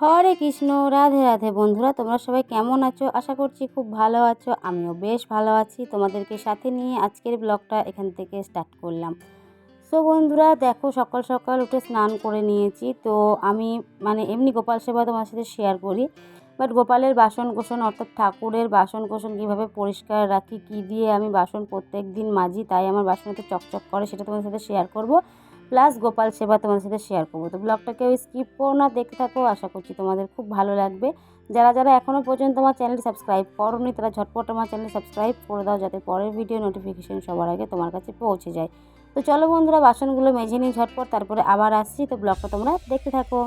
হরে কৃষ্ণ, রাধে রাধে। বন্ধুরা, তোমরা সবাই কেমন আছো? আশা করছি খুব ভালো আছো। আমিও বেশ ভালো আছি। তোমাদেরকে সাথে নিয়ে আজকের ব্লগটা এখান থেকে স্টার্ট করলাম। সো বন্ধুরা, দেখো, সকাল সকাল উঠে স্নান করে নিয়েছি। তো, আমি মানে এমনি গোপাল সেবা তোমার সাথে শেয়ার করি। বাট গোপালের বাসন কোসন অর্থাৎ ঠাকুরের বাসন কোসন কীভাবে পরিষ্কার রাখি, কী দিয়ে আমি বাসন প্রত্যেক দিন মাজি, তাই আমার বাসন এত চকচক করে, সেটা তোমাদের সাথে শেয়ার করব। প্লাস গোপাল সেবা তোমাদের সাথে শেয়ার করব। তো ব্লগটাকে স্কিপ করো না, দেখতে থাকো। আশা করছি তোমাদের খুব ভালো লাগবে। যারা যারা এখনও পর্যন্ত আমার চ্যানেলটি সাবস্ক্রাইব করোনি, তারা ঝটপট আমার চ্যানেল সাবস্ক্রাইব করে দাও, যাতে পরের ভিডিও নোটিফিকেশন সবার আগে তোমার কাছে পৌঁছে যায়। তো চলো বন্ধুরা, বাসনগুলো মেঝে নিয়ে ঝটপট, তারপরে আবার আসছি। তো ব্লগটা তোমরা দেখতে থাকো।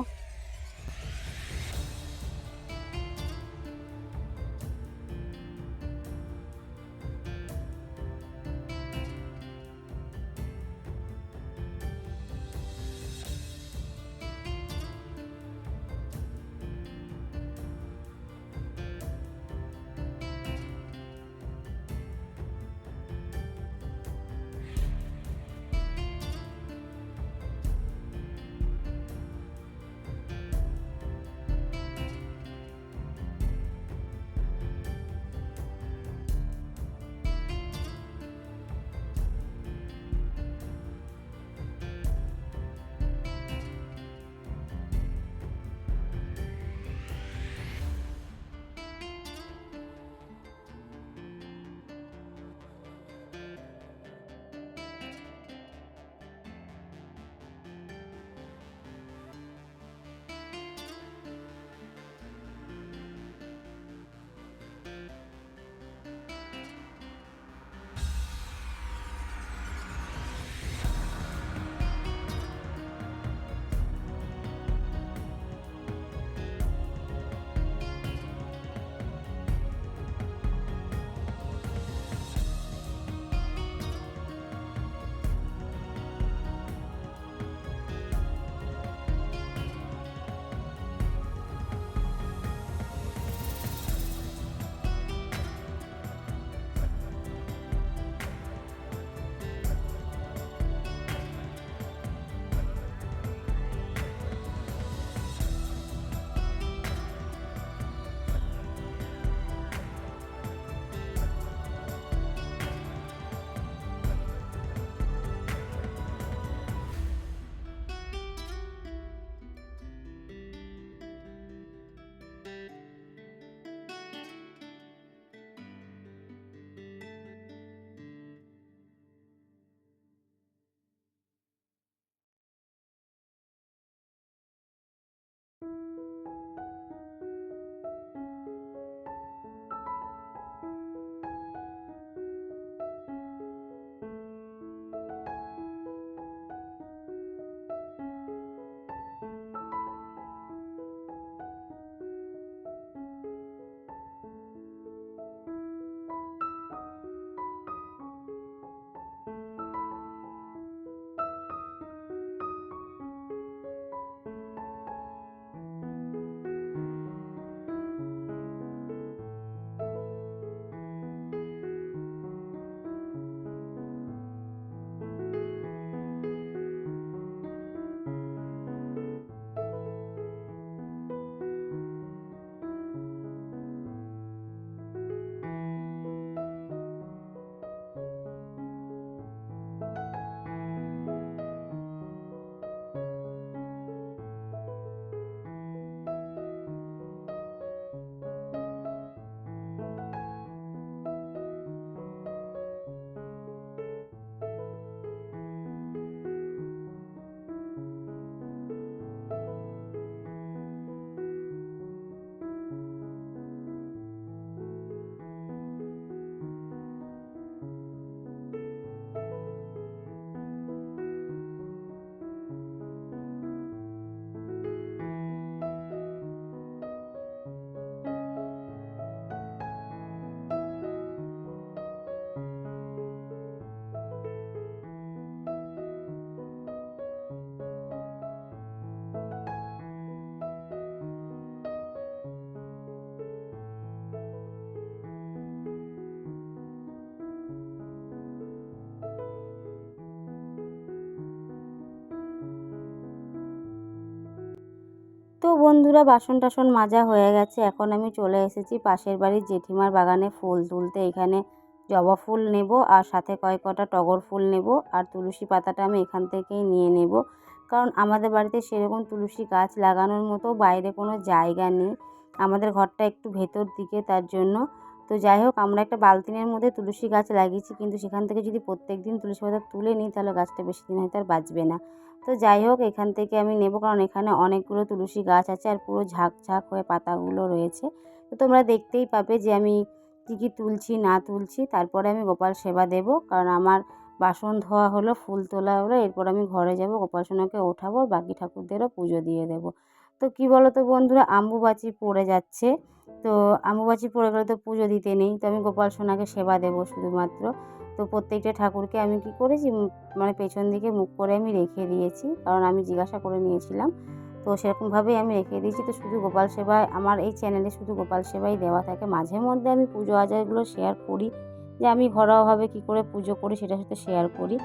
বন্ধুরা বাসন টাসন মাজা হয়ে গেছে। এখন আমি চলে এসেছি পাশের বাড়ির জেঠিমার বাগানে ফুল তুলতে। এখানে জবা ফুল নেব আর সাথে কয়েক কটা টগর ফুল নেব আর তুলসী পাতাটা আমি এখান থেকেই নিয়ে নেব। কারণ আমাদের বাড়িতে সেরকম তুলসী গাছ লাগানোর মতো বাইরে কোনো জায়গা নেই। আমাদের ঘরটা একটু ভেতর দিকে তার জন্য। তো যাই হোক, আমরা একটা বালতিনের মধ্যে তুলসী গাছ লাগিয়েছি। কিন্তু সেখান থেকে যদি প্রত্যেক দিন তুলসী পাতা তুলে নিই, তাহলে গাছটা বেশি দিন হয়তো আর বাঁচবে না। তো যাই হোক, এখান থেকে আমি নেব। কারণ এখানে অনেকগুলো তুলসী গাছ আছে আর পুরো ঝাঁক ঝাঁক হয়ে পাতাগুলো রয়েছে। তো তোমরা দেখতেই পাবে যে আমি কী কী তুলছি, না তুলছি। তারপরে আমি গোপাল সেবা দেব। কারণ আমার বাসন ধোয়া হলো, ফুল তোলা হলো, এরপর আমি ঘরে যাব, গোপাল সোনাকে ওঠাবো বাকি ঠাকুরদেরও পুজো দিয়ে দেবো। তো কী বলো তো বন্ধুরা, আম্বুবাচি পড়ে যাচ্ছে। তো আম্বুবাচি পড়ে গেলে তো পুজো দিতে নেই। তো আমি গোপাল সোনাকে সেবা দেবো শুধুমাত্র। তো প্রত্যেকটা ঠাকুরকে আমি কী করেছি মানে পেছন দিকে মুখ করে আমি রেখে দিয়েছি। কারণ আমি জিজ্ঞাসা করে নিয়েছিলাম। তো সেরকমভাবেই আমি রেখে দিয়েছি। তো শুধু গোপাল সেবায় আমার এই চ্যানেলে শুধু গোপাল সেবাই দেওয়া থাকে। মাঝে মধ্যে আমি পুজো আচারগুলো শেয়ার করি। যে আমি ঘরোয়াভাবে কী করে পুজো করি সেটার সাথে শেয়ার করি।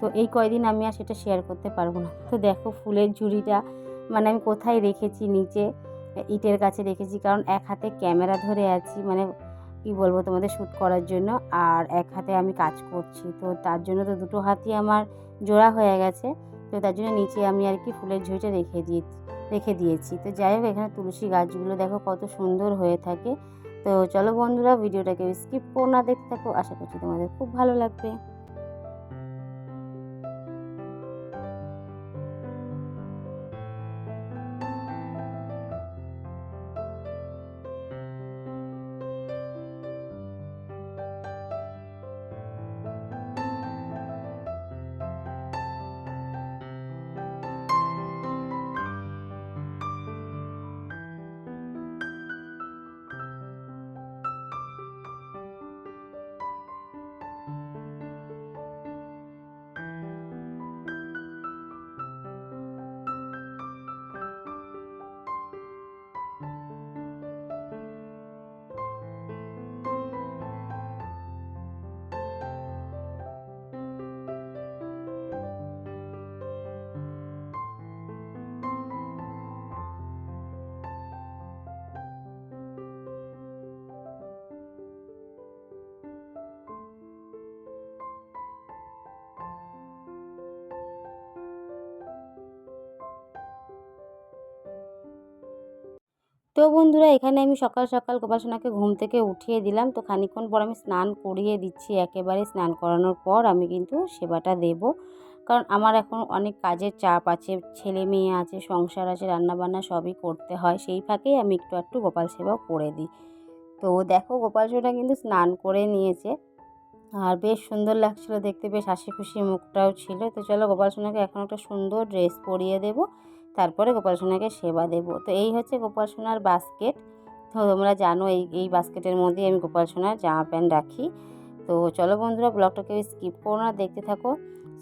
তো এই কয়দিন আমি আর সেটা শেয়ার করতে পারব না। তো দেখো ফুলের ঝুড়িটা মানে আমি কোথায় রেখেছি, নিচে, ইটের কাছে রেখেছি। কারণ এক হাতে ক্যামেরা ধরে আছি মানে কি বলব তোমাদের শ্যুট করার জন্য। আর এক হাতে আমি কাজ করছি, তো তার জন্য তো দুটো হাতই আমার জোড়া হয়ে গেছে। তো তার জন্য নিচে আমি আর কি ফুলের ঝুড়িটা রেখে দিয়ে, রেখে দিয়েছি। তো যাই হোক, এখানে তুলসী গাছগুলো দেখো কত সুন্দর হয়ে থাকে। তো চলো বন্ধুরা, ভিডিওটাকে স্কিপ করো, না দেখতে থাকো। আশা করছি তোমাদের খুব ভালো লাগবে। তো বন্ধুরা, এখানে আমি সকাল সকাল গোপাল সোনাকে ঘুম থেকে উঠিয়ে দিলাম। তো খানিকক্ষণ পর আমি স্নান করিয়ে দিচ্ছি। একেবারে স্নান করানোর পর আমি কিন্তু সেবাটা দেব। কারণ আমার এখন অনেক কাজের চাপ আছে, ছেলে মেয়ে আছে, সংসার আছে, রান্নাবান্না সবই করতে হয়। সেই ফাঁকেই আমি একটু একটু গোপাল সেবাও করে দিই। তো দেখো গোপাল সোনা কিন্তু স্নান করে নিয়েছে। আর বেশ সুন্দর লাগছিল দেখতে, বেশ হাসি খুশি মুখটাও ছিল। তো চলো গোপাল সোনাকে এখন একটা সুন্দর ড্রেস পরিয়ে দেবো। তারপরে গোপাল সোনাকে সেবা দেব। তো এই হচ্ছে গোপাল সোনার বাস্কেট তো তোমরা জানো এই এই বাস্কেটের মধ্যে আমি গোপাল সোনার জামা প্যান্ট রাখি। তো চলো বন্ধুরা ব্লগটাকে স্কিপ করো না, দেখতে থাকো।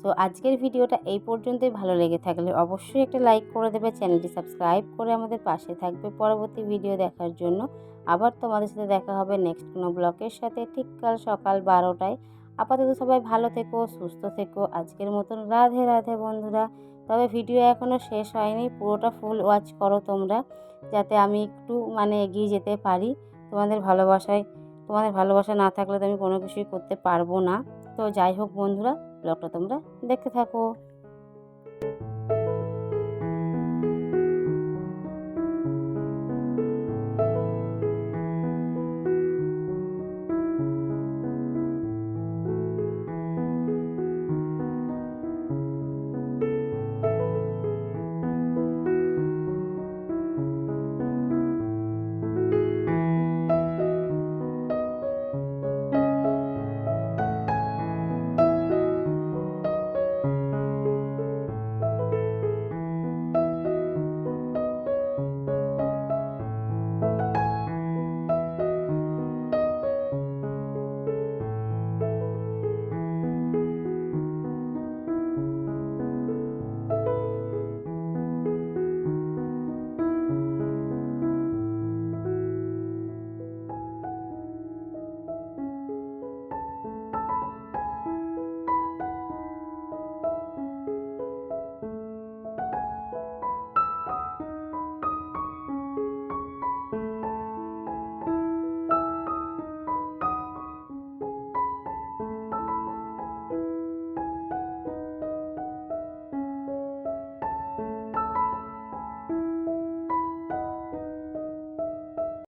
তো আজকের ভিডিওটা এই পর্যন্তই। ভালো লেগে থাকলে অবশ্যই একটা লাইক করে দেবে। চ্যানেলটি সাবস্ক্রাইব করে আমাদের পাশে থাকবে পরবর্তী ভিডিও দেখার জন্য। আবার তোমাদের সাথে দেখা হবে নেক্সট কোনো ব্লগের সাথে। ঠিক কাল সকাল বারোটায়। আপাতত সবাই ভালো থেকো, সুস্থ থেকো। আজকের মতন রাধে রাধে বন্ধুরা। তবে ভিডিও এখনও শেষ হয়নি, পুরোটা ফুল ওয়াচ করো তোমরা, যাতে আমি একটু মানে এগিয়ে যেতে পারি তোমাদের ভালোবাসায়। তোমাদের ভালোবাসা না থাকলে তো আমি কোনো কিছুই করতে পারব না। তো যাই হোক বন্ধুরা ব্লগটা তোমরা দেখতে থাকো।